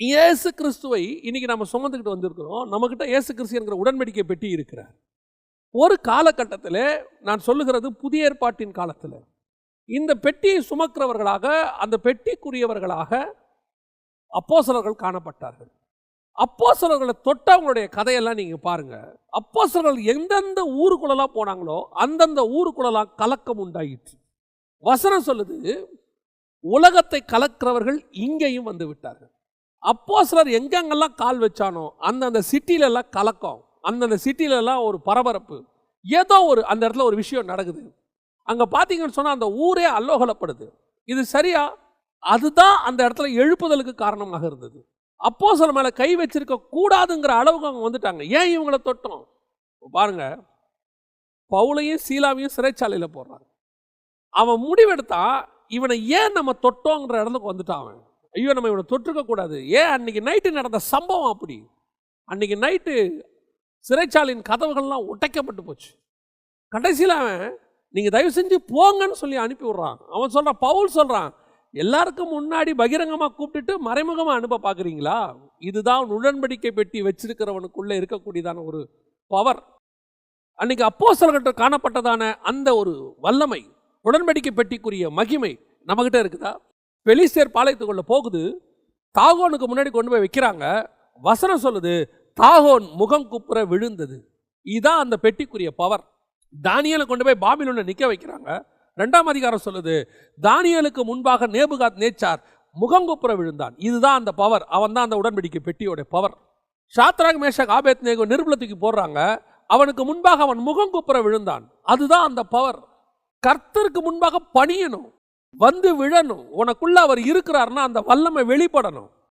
இயேசு கிறிஸ்துவை இன்றைக்கி நம்ம சுமந்துக்கிட்டு வந்திருக்கிறோம். நம்மக்கிட்ட இயேசு கிறிஸ்து என்கிற உடன்படிக்கை பெட்டி இருக்கிறார். ஒரு காலகட்டத்தில் நான் சொல்லுகிறது புதிய ஏற்பாட்டின் காலத்தில். இந்த பெட்டியை சுமக்கிறவர்களாக அந்த பெட்டிக்குரியவர்களாக அப்போசலர்கள் காணப்பட்டார்கள். அப்போஸ்தலர்களை தொட்டவங்களுடைய கதையெல்லாம் நீங்கள் பாருங்கள் அப்போசலர்கள் எந்தெந்த ஊருக்குள்ளெல்லாம் போனாங்களோ அந்தந்த ஊருக்குள்ளெல்லாம் கலக்கம் உண்டாயிற்று. வசனம் சொல்லுது உலகத்தை கலக்கிறவர்கள் இங்கேயும் வந்து விட்டார்கள். அப்போ சிலர் எங்கெங்கெல்லாம் கால் வச்சானோ அந்தந்த சிட்டிலெல்லாம் கலக்கம் அந்தந்த சிட்டிலெல்லாம் ஒரு பரபரப்பு ஏதோ ஒரு அந்த இடத்துல ஒரு விஷயம் நடக்குது. அங்கே பார்த்தீங்கன்னு சொன்னால் அந்த ஊரே அல்லோகலப்படுது. இது சரியா? அதுதான் அந்த இடத்துல எழுப்புதலுக்கு காரணமாக இருந்தது. அப்போ சில மேலே கை வச்சிருக்க கூடாதுங்கிற அளவுக்கு அவங்க வந்துட்டாங்க. ஏன் இவங்கள தொட்டோம்? பாருங்க பவுலையும் சீலாவையும் சிறைச்சாலையில் போடுறாங்க. அவன் முடிவெடுத்தா இவனை ஏன் நம்ம தொட்டோங்கிற இடத்துக்கு வந்துட்டான் அவன்? ஐயோ நம்ம இவனை தொற்றுக்க கூடாது. ஏன் அன்னைக்கு நைட்டு நடந்த சம்பவம் அப்படி? அன்னைக்கு நைட்டு சிறைச்சாலையின் கதவுகள்லாம் உடைக்கப்பட்டு போச்சு. கடைசியில் அவன் நீங்கள் தயவு செஞ்சு போங்கன்னு சொல்லி அனுப்பி விட்றான். அவன் சொல்கிறான் பவுல் சொல்கிறான் எல்லாருக்கும் முன்னாடி பகிரங்கமாக கூப்பிட்டுட்டு மறைமுகமாக அனுப்ப பார்க்குறீங்களா இதுதான் உடன்படிக்கை பெட்டி வச்சிருக்கிறவனுக்குள்ளே இருக்கக்கூடியதான ஒரு பவர் அன்னைக்கு அப்போஸ்தலர்கிட்ட காணப்பட்டதான அந்த ஒரு வல்லமை உடன்படிக்கை பெட்டிக்குரிய மகிமை நம்மகிட்ட இருக்குதா? பெலிஸ்தேர் பாளையத்துக்குள்ள போகுது. தாகோனுக்கு முன்னாடி கொண்டு போய் வைக்கிறாங்க. வசனம் சொல்லுது தாகோன் முகம் குப்புற விழுந்தது. இதுதான் அந்த பெட்டிக்குரிய பவர் தானியலை கொண்டு போய் பாபிலோனை நிற்க வைக்கிறாங்க. ரெண்டாம் அதிகாரம் சொல்லுது தானியலுக்கு முன்பாக நேபுகாத் நேச்சார் முகங்குப்புற விழுந்தான். இதுதான் அந்த பவர் அவன் தான் அந்த உடன்படிக்கை பெட்டியோட power Shadrach Meshach Abednego நிருபலத்துக்கு போடுறாங்க. அவனுக்கு முன்பாக அவன் முகங்குப்புற விழுந்தான். அதுதான் அந்த பவர் கர்த்தருக்கு முன்பாக பணியணும். வந்து விழணும். உனக்குள்ள அவர் இருக்கிறார்னா அந்த வல்லமை வெளிப்படணும்.